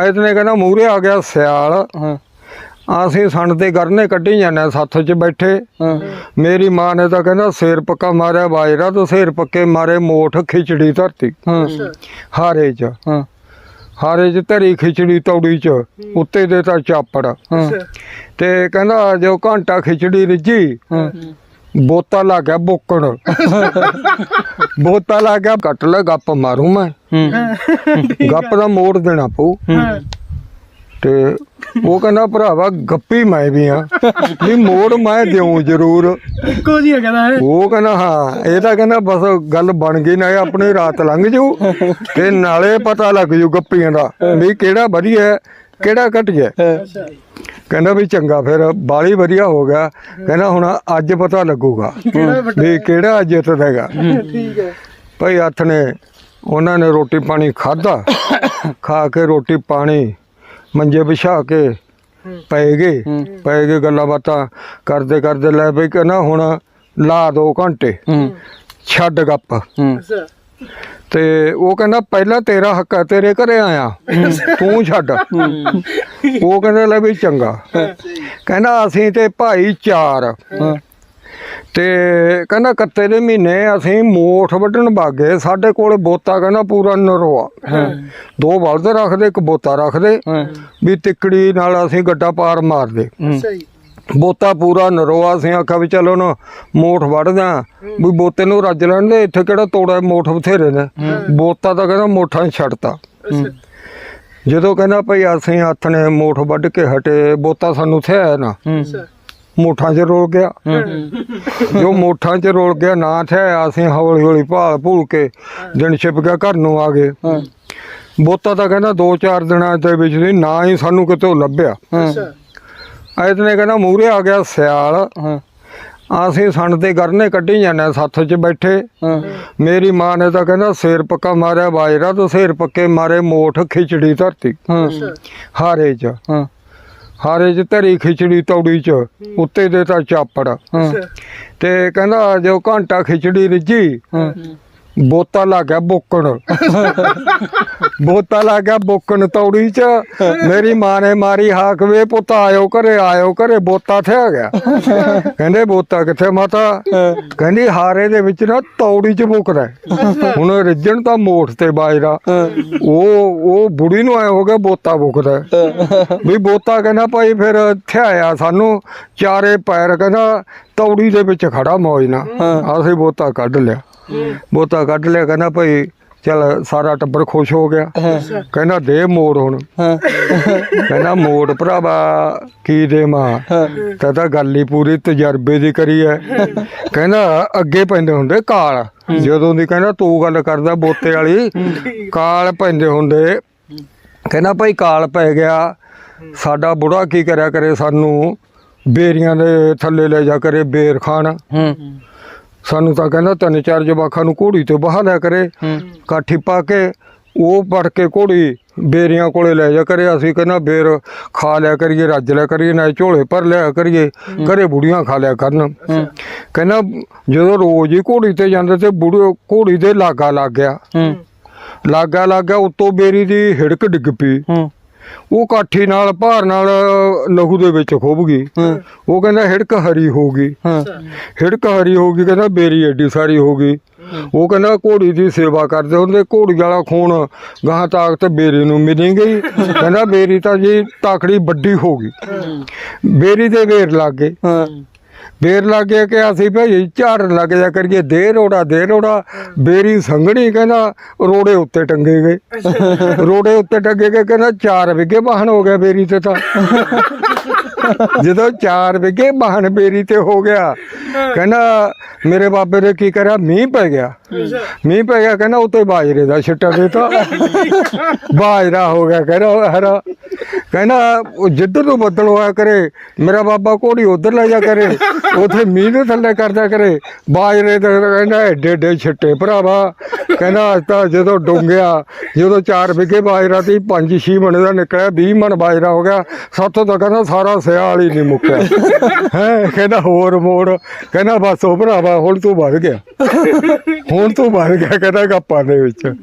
ਐਤਨੇ ਕਹਿੰਦਾ ਮੂਰੇ ਆ ਗਿਆ ਸਿਆਲ। ਹਾਂ। ਅਸੀਂ ਸਣ ਤੇ ਗਰਨੇ ਕੱਢੀ ਜਾਂਦੇ ਸੱਥ 'ਚ ਬੈਠੇ। ਮੇਰੀ ਮਾਂ ਨੇ ਤਾਂ ਕਹਿੰਦਾ ਸਿਰ ਪੱਕਾ ਮਾਰਿਆ ਬਾਜਰਾ ਤੇ ਸਿਰ ਪੱਕੇ ਮਾਰੇ ਮੋਠ ਖਿਚੜੀ ਧਰਤੀ। ਹਾਰੇ 'ਚ। ਹਾਰੇ 'ਚ ਧਰੀ ਖਿਚੜੀ ਤੌੜੀ 'ਚ ਉੱਤੇ ਦੇ ਤਾਂ ਚਾਪੜ। ਤੇ ਕਹਿੰਦਾ ਜੋ ਘੰਟਾ ਖਿਚੜੀ ਹਾਂ। ਬੋਤਾ ਲੱਗ ਗਿਆ ਬੋਕਣ ਬੋਤਾ ਲੱਗ ਗਿਆ ਕੱਟ ਲੈ ਗੱਪ ਮਾਰੂ ਮੈਂ। ਗੱਪ ਦਾ ਮੋੜ ਦੇਣਾ ਪਊ। ਤੇ ਉਹ ਕਹਿੰਦਾ ਭਰਾਵਾ ਗੱਪੀ ਮੈਂ ਵੀ ਆ। ਨਹੀਂ ਮੋੜ ਮੈਂ ਦਿਉ ਜ਼ਰੂਰ। ਇੱਕੋ ਜੀ ਕਹਿੰਦਾ ਹੈ ਉਹ ਕਹਿੰਦਾ ਹਾਂ ਇਹ ਤਾਂ ਕਹਿੰਦਾ ਬਸ ਗੱਲ ਬਣ ਗਈ ਨਾ ਆਪਣੀ ਰਾਤ ਲੰਘ ਜੂ। ਤੇ ਨਾਲੇ ਪਤਾ ਲੱਗ ਜੂ ਗੱਪੀਆਂ ਦਾ ਵੀ ਕਿਹੜਾ ਵਧੀਆ ਕਿਹੜਾ ਘਟਿਆ ਅੱਛਾ ਕਹਿੰਦਾ ਵੀ ਚੰਗਾ ਫਿਰ ਬਾਲੀ ਵਧੀਆ ਹੋ ਗਿਆ। ਕਹਿੰਦਾ ਹੁਣ ਅੱਜ ਪਤਾ ਲੱਗੂਗਾ ਵੀ ਕਿਹੜਾ ਜਿੱਤਦਾ ਹੈਗਾ। ਠੀਕ ਹੈ। ਭਾਈ ਹੱਥ ਨੇ ਉਹਨਾਂ ਨੇ ਰੋਟੀ ਪਾਣੀ ਖਾਦਾ ਖਾ ਕੇ ਰੋਟੀ ਪਾਣੀ ਮੰਜੇ ਵਿਛਾ ਕੇ ਪੈ ਗਏ। ਪੈ ਗਏ ਗੱਲਾਂ ਬਾਤਾਂ ਕਰਦੇ ਕਰਦੇ ਲੈ ਬਈ ਕਹਿੰਦਾ ਹੁਣ ਲਾ ਦੋ ਘੰਟੇ। ਛੱਡ ਗੱਪ। ਤੇ ਉਹ ਕਹਿੰਦਾ ਪਹਿਲਾਂ ਤੇਰਾ ਹੱਕ ਹੈ ਤੇਰੇ ਘਰੇ ਆਇਆ। ਤੂੰ ਛੱਡ। ਉਹ ਕਹਿੰਦਾ ਲੈ ਵੀ ਚੰਗਾ। ਕਹਿੰਦਾ ਅਸੀਂ ਤੇ ਭਾਈ ਚਾਰ। ਤੇ ਕਹਿੰਦਾ ਕੱਤੇ ਦੇ ਮਹੀਨੇ ਅਸੀਂ ਮੋਠ ਵੱਢਣ ਬਾਗੇ ਸਾਡੇ ਕੋਲ ਬੋਤਾ ਕਹਿੰਦਾ ਪੂਰਾ ਨਰਵਾ ਦੋ ਬਲਦ ਰੱਖਦੇ ਇੱਕ ਬੋਤਾ ਰੱਖਦੇ। ਵੀ ਤਿੱਕੜੀ ਨਾਲ ਅਸੀਂ ਗੱਡਾ ਪਾਰ ਮਾਰਦੇ। ਹੂੰ। ਅੱਛਾ ਜੀ ਬੋਤਾ ਪੂਰਾ ਨਰਵਾ ਅਸੀਂ ਆਖਿਆ ਵੀ ਚਲੋ ਨਾ ਮੋਠ ਵੱਢਦਾ ਵੀ ਬੋਤੇ ਨੂੰ ਰੱਜ ਲੈਣ ਦੇ ਇੱਥੇ ਕਿਹੜਾ ਤੋੜਾ ਮੋਠ ਬਥੇਰੇ ਨੇ। ਬੋਤਾ ਤਾਂ ਕਹਿੰਦਾ ਮੋਠਾਂ ਛੱਡਤਾ। ਜਦੋਂ ਕਹਿੰਦਾ ਭਈ ਅਸੀਂ ਹੱਥ ਨੇ ਮੋਠ ਵੱਢ ਕੇ ਹਟੇ ਬੋਤਾ ਸਾਨੂੰ ਥਿਆ ਨਾ। ਮੋਠਾਂ 'ਚ ਰੋਲ ਗਿਆ। ਜੋ ਮੋਠਾਂ 'ਚ ਰੋਲ ਗਿਆ ਨਾ ਥਿਆ ਅਸੀਂ ਹੌਲੀ ਹੌਲੀ ਭਾਲ ਭੂਲ ਕੇ ਦਿਨ ਛਿਪ ਗਿਆ ਘਰ ਨੂੰ ਆ ਗਏ। ਬੋਤਾ ਤਾਂ ਕਹਿੰਦਾ 2-4 ਦਿਨਾਂ ਦੇ ਵਿੱਚ ਦੀ ਨਾ ਹੀ ਸਾਨੂੰ ਕਿਤੋਂ ਲੱਭਿਆ। ਅੱਛਾ ਐਤਨੇ ਕਹਿੰਦਾ ਮੂਰੇ ਆ ਗਿਆ ਸਿਆਲ। ਹਾਂ। ਅਸੀਂ ਸਣ ਤੇ ਗਰਨੇ ਕੱਢੀ ਜਾਂਦੇ ਸੱਥ 'ਚ ਬੈਠੇ। ਮੇਰੀ ਮਾਂ ਨੇ ਤਾਂ ਕਹਿੰਦਾ ਸਿਰ ਪੱਕਾ ਮਾਰਿਆ ਬਾਜਰਾ ਤੇ ਸਿਰ ਪੱਕੇ ਮਾਰੇ ਮੋਠ ਖਿਚੜੀ ਧਰਤੀ। ਹਾਰੇ 'ਚ। ਹਾਰੇ 'ਚ ਧਰੀ ਖਿਚੜੀ ਤੌੜੀ 'ਚ ਉੱਤੇ ਦੇ ਤਾਂ ਚਾਪੜ। ਤੇ ਕਹਿੰਦਾ ਜੋ ਘੰਟਾ ਖਿਚੜੀ ਹਾਂ। ਬੋਤਾ ਲੱਗ ਗਿਆ ਬੋਕਣ। ਬੋਤਾ ਲੱਗ ਗਿਆ ਬੋਕਣ ਤੌੜੀ 'ਚ। ਮੇਰੀ ਮਾਂ ਨੇ ਮਾਰੀ ਹਾਕ ਵੇ ਪੁੱਤ ਆਇਓ ਘਰੇ ਆਇਓ ਘਰੇ ਬੋਤਾ ਥੇ ਆ ਗਿਆ। ਕਹਿੰਦੇ ਬੋਤਾ ਕਿੱਥੇ ਮਾਤਾ? ਕਹਿੰਦੀ ਹਾਰੇ ਦੇ ਵਿੱਚ ਨਾ ਤੌੜੀ 'ਚ ਮੁੱਕਦਾ ਹੈ। ਹੁਣ ਰਿੱਜਣ ਤਾਂ ਮੋਠ ਤੇ ਬਾਜਰਾ। ਉਹ ਉਹ ਬੁੜੀ ਨੂੰ ਆਇਆ ਹੋ ਗਿਆ ਬੋਤਾ ਮੁੱਕਦਾ ਹੈ। ਵੀ ਬੋਤਾ ਕਹਿੰਦਾ ਭਾਈ ਫਿਰ ਇੱਥੇ ਆਇਆ ਸਾਨੂੰ। ਚਾਰੇ ਪੈਰ ਕਹਿੰਦਾ ਤੌੜੀ ਦੇ ਵਿੱਚ ਖੜਾ ਮੌਜ ਨਾਲ। ਅਸੀਂ ਬੋਤਾ ਕੱਢ ਲਿਆ। ਬੋਤਾ ਕੱਢ ਲਿਆ ਕਹਿੰਦਾ ਭਾਈ ਚਲ ਸਾਰਾ ਟੱਬਰ ਖੁਸ਼ ਹੋ ਗਿਆ। ਕਹਿੰਦਾ ਦੇ ਮੋੜ ਹੁਣ। ਕਹਿੰਦਾ ਮੋੜ ਭਰਾਵਾ ਕੀ ਦੇ ਮਾਂ ਹਾਂ। ਤਾਂ ਤਾਂ ਗੱਲ ਹੀ ਪੂਰੀ ਤਜਰਬੇ ਦੀ ਕਰੀ ਐ। ਕਹਿੰਦਾ ਅੱਗੇ ਪੈਂਦੇ ਹੁੰਦੇ ਕਾਲ। ਜਦੋਂ ਦੀ ਕਹਿੰਦਾ ਤੂੰ ਗੱਲ ਕਰਦਾ ਬੋਤੇ ਵਾਲੀ ਕਾਲ ਪੈਂਦੇ ਹੁੰਦੇ। ਕਹਿੰਦਾ ਭਾਈ ਕਾਲ ਪੈ ਗਿਆ। ਸਾਡਾ ਬੁੜਾ ਕੀ ਕਰਿਆ ਕਰੇ ਸਾਨੂੰ? ਬੇਰੀਆਂ ਦੇ ਥੱਲੇ ਲੈ ਜਾ ਕਰੇ ਬੇਰ ਖਾਣ। ਹੂੰ। ਸਾਨੂੰ ਤਾਂ ਕਹਿੰਦਾ ਤਿੰਨ ਚਾਰ ਜਵਾਖਾਂ ਨੂੰ ਘੋੜੀ ਤੇ ਬਹਾ ਲਿਆ ਕਰੇ ਕਾਠੀ ਪਾ ਕੇ ਉਹ ਪੜ ਕੇ ਘੋੜੀ ਬੇਰੀਆਂ ਕੋਲੇ ਲੈ ਜਾ ਕਰੇ। ਅਸੀਂ ਕਹਿੰਦਾ ਬੇਰ ਖਾ ਲਿਆ ਕਰੀਏ ਰੱਜ ਲਿਆ ਕਰੀਏ ਨਾ ਝੋਲੇ ਭਰ ਲਿਆ ਕਰੀਏ ਘਰੇ ਬੁੜੀਆਂ ਖਾ ਲਿਆ ਕਰਨ। ਕਹਿੰਦਾ ਜਦੋਂ ਰੋਜ਼ ਹੀ ਘੋੜੀ ਤੇ ਜਾਂਦੇ ਤੇ ਬੁੜੀ ਘੋੜੀ ਦੇ ਲਾਗਾ ਲੱਗ ਗਿਆ। ਲਾਗਾ ਲੱਗ ਗਿਆ ਉੱਤੋਂ ਬੇਰੀ ਦੀ ਹਿੜਕ ਡਿੱਗ ਪਈ। ਉਹ ਕਾਠੀ ਨਾਲ ਭਾਰ ਨਾਲ ਲਹੂ ਦੇ ਵਿੱਚ ਖੁੱਭ ਗਈ। ਉਹ ਕਹਿੰਦਾ ਹਿੜਕ ਹਰੀ ਹੋ ਗਈ। ਹਿੜਕ ਹਰੀ ਹੋ ਗਈ ਕਹਿੰਦਾ ਬੇਰੀ ਐਡੀ ਸਾਰੀ ਹੋ ਗਈ। ਉਹ ਕਹਿੰਦਾ ਘੋੜੀ ਦੀ ਸੇਵਾ ਕਰਦੇ ਹੁੰਦੇ ਘੋੜੀ ਵਾਲਾ ਖੂਨ ਗਾਂ ਤਾਕਤ ਬੇਰੀ ਨੂੰ ਮਿਲੀ ਗਈ। ਕਹਿੰਦਾ ਬੇਰੀ ਤਾਂ ਜੀ ਤਾਕੜੀ ਵੱਡੀ ਹੋ ਗਈ। ਬੇਰੀ ਦੇ ਵੇਰ ਲੱਗ ਗਏ। ਬੇਰ ਲੱਗ ਗਿਆ ਕਿ ਅਸੀਂ ਭਾਈ ਝਾੜ ਲੱਗ ਜਾ ਕਰੀਏ ਦੇ ਰੋੜਾ ਦੇ ਰੋੜਾ। ਬੇਰੀ ਸੰਘਣੀ ਕਹਿੰਦਾ ਰੋੜੇ ਉੱਤੇ ਟੰਗੇ ਗਏ। ਰੋੜੇ ਉੱਤੇ ਟੰਗੇ ਗਏ ਕਹਿੰਦਾ 4 ਵਿਗੇ ਵਾਹਨ ਹੋ ਗਿਆ ਬੇਰੀ ਤੇ ਤਾਂ। ਜਦੋਂ 4 ਵਿਗੇ ਵਾਹਨ ਬੇਰੀ ਤੇ ਹੋ ਗਿਆ ਕਹਿੰਦਾ ਮੇਰੇ ਬਾਬੇ ਨੇ ਕੀ ਕਰਿਆ? ਮੀਂਹ ਪੈ ਗਿਆ। ਮੀਂਹ ਪੈ ਗਿਆ ਕਹਿੰਦਾ ਉੱਤੇ ਬਾਜਰੇ ਦਾ ਛਿੱਟਾ ਦੇਤਾ। ਬਾਜਰਾ ਹੋ ਗਿਆ ਕਹਿੰਦਾ ਹਰਾ। ਕਹਿੰਦਾ, ਉਹ ਜਿੱਧਰ ਨੂੰ ਬੱਦਲ ਹੋਇਆ ਕਰੇ, ਮੇਰਾ ਬਾਬਾ ਘੋੜੀ ਉਧਰ ਲੈ ਜਾ ਕਰੇ, ਉਥੇ ਮੀਂਹ ਦੇ ਥੱਲੇ ਕਰਦਾ ਕਰੇ, ਬਾਜਰੇ ਦਾ ਕਹਿੰਦਾ, ਏਡੇ ਏਡੇ ਛਿੱਟੇ ਭਰਾਵਾ। ਕਹਿੰਦਾ, ਅੱਜ ਤਾਂ ਜਦੋਂ ਡੋਂਗਿਆ ਜਦੋਂ 4 ਵਿਗੇ ਬਾਜਰਾ ਤੇ 5 6 ਮਣ ਦਾ ਨਿਕਲਿਆ 20 ਮਣ ਬਾਜਰਾ ਹੋ ਗਿਆ, ਸਾਥੋਂ ਤਾਂ ਕਹਿੰਦਾ ਸਾਰਾ ਸਿਆਲ ਹੀ ਨਹੀਂ ਮੁੱਕਿਆ। ਹੈ, ਕਹਿੰਦਾ, ਹੋਰ ਮੋੜ। ਕਹਿੰਦਾ, ਬਸ ਉਹ ਭਰਾਵਾ, ਹੁਣ ਤੂੰ ਵੱਧ ਗਿਆ। ਹੁਣ ਤੂੰ ਵੱਧ ਗਿਆ, ਕਹਿੰਦਾ, ਗੱਪਾਂ ਦੇ ਵਿੱਚ।